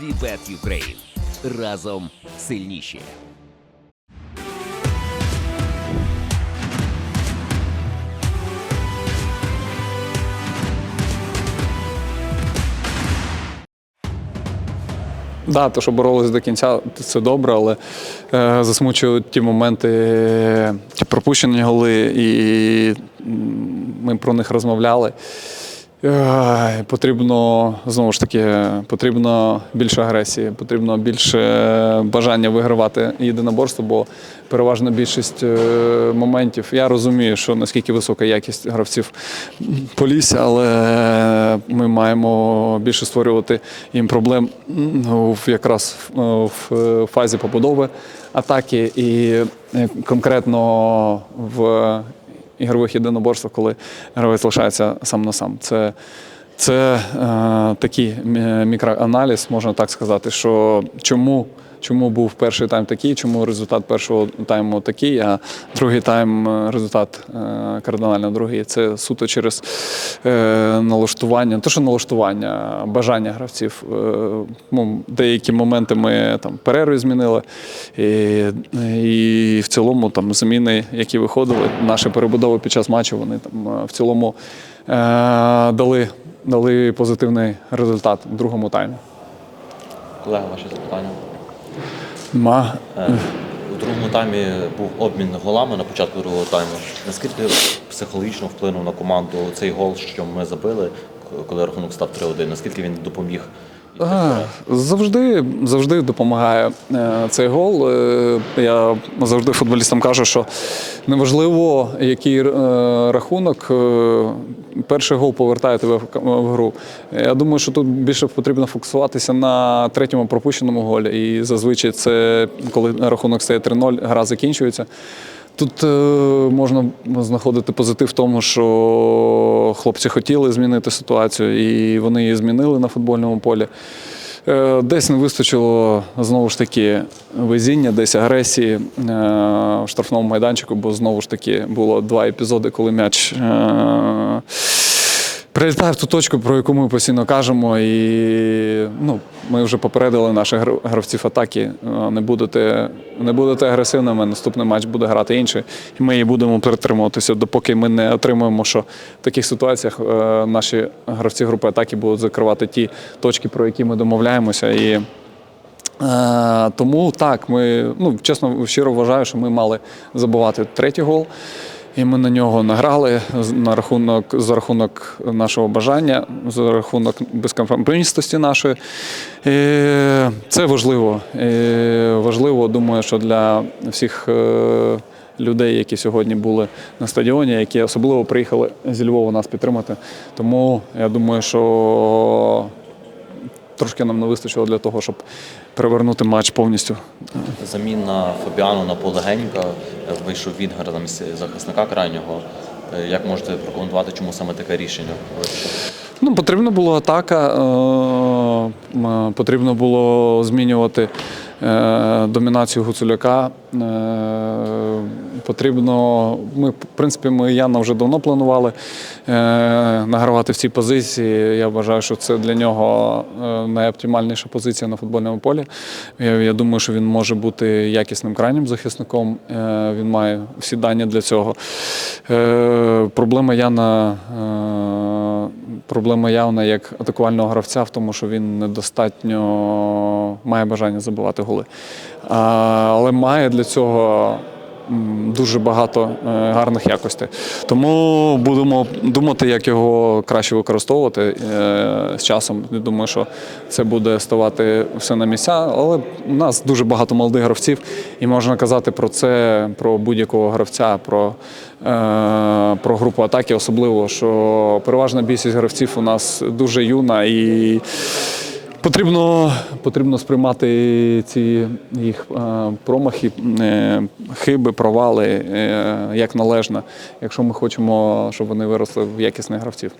Вібет Юкрейн. Разом сильніші. Да, то, що боролись до кінця, це добре, але е, засмучують ті моменти, ті пропущені голи, і ми про них розмовляли. Е, потрібно знову ж таки, потрібно більше агресії, потрібно більше бажання вигравати єдиноборство, бо переважна більшість е, моментів. Я розумію, що наскільки висока якість гравців по лісі, але ми маємо більше створювати їм проблем в якраз е, в фазі побудови атаки і е, конкретно в ігрових єдиноборствах, коли гравець лишається сам на сам. Це, це е, такий мікроаналіз, можна так сказати, що чому, чому був перший тайм такий, чому результат першого тайму такий, а другий тайм е, результат е, кардинально другий. Це суто через е, налаштування, не то що налаштування, бажання гравців. Ну, деякі моменти ми там перерви змінили, і, і в цілому там заміни, які виходили, наші перебудови під час матчу, вони там в цілому дали, дали позитивний результат в другому таймі. Колега, ваше запитання. Ма, У другому таймі був обмін голами на початку другого тайму. Наскільки психологічно вплинув на команду цей гол, що ми забили, коли рахунок став 3-1? Наскільки він допоміг? А. Завжди, завжди допомагає е, цей гол. Е, Я завжди футболістам кажу, що неважливо, який е, рахунок, перший гол повертає тебе в гру. Я думаю, що тут більше потрібно фокусуватися на третьому пропущеному голі. І зазвичай це коли рахунок стає 3-0, гра закінчується. Тут е, можна знаходити позитив в тому, що хлопці хотіли змінити ситуацію, і вони її змінили на футбольному полі. Е, Десь не вистачило знову ж таки везіння, десь агресії е, в штрафному майданчику, бо знову ж таки було два епізоди, коли м'яч е, прилітає в ту точку, про яку ми постійно кажемо. І ну, ми вже попередили наших гравців атаки. Не будете, не будете агресивними. Наступний матч буде грати інший. І ми її будемо притримуватися, допоки ми не отримуємо, що в таких ситуаціях е, наші гравці групи атаки будуть закривати ті точки, про які ми домовляємося. І Е, тому так, ми ну чесно щиро вважаю, що ми мали забувати третій гол. І ми на нього награли на рахунок за рахунок нашого бажання, за рахунок безкомпромісності нашої. І це важливо. І важливо, думаю, що для всіх е, людей, які сьогодні були на стадіоні, які особливо приїхали зі Львова нас підтримати. Тому я думаю, що трошки нам не вистачило для того, щоб перевернути матч повністю. Заміна Фабіану на полегенька, е, вийшов Вінгер замість захисника крайнього. Е, Як можете прокоментувати, чому саме таке рішення? Ну, потрібна була атака, е, потрібно було змінювати домінацію Гуцуляка. Е, Потрібно, ми, в принципі, ми Яна вже давно планували е, награвати в цій позиції. Я вважаю, що це для нього е, найоптимальніша позиція на футбольному полі. Я, думаю, що він може бути якісним крайнім захисником. Е, Він має всі дані для цього. Е, Проблема Яна. Проблема явна як атакувального гравця в тому, що він недостатньо має бажання забивати голи. А, але має для цього дуже багато е, гарних якостей. Тому будемо думати, як його краще використовувати е, з часом. Я думаю, що це буде ставати все на місця. Але у нас дуже багато молодих гравців, і можна казати про це, про будь-якого гравця, про, е, про групу атаки, особливо, що переважна більшість гравців у нас дуже юна і. Потрібно, потрібно сприймати ці їх е, промахи, е, хиби, провали е, як належно, якщо ми хочемо, щоб вони виросли в якісних гравців.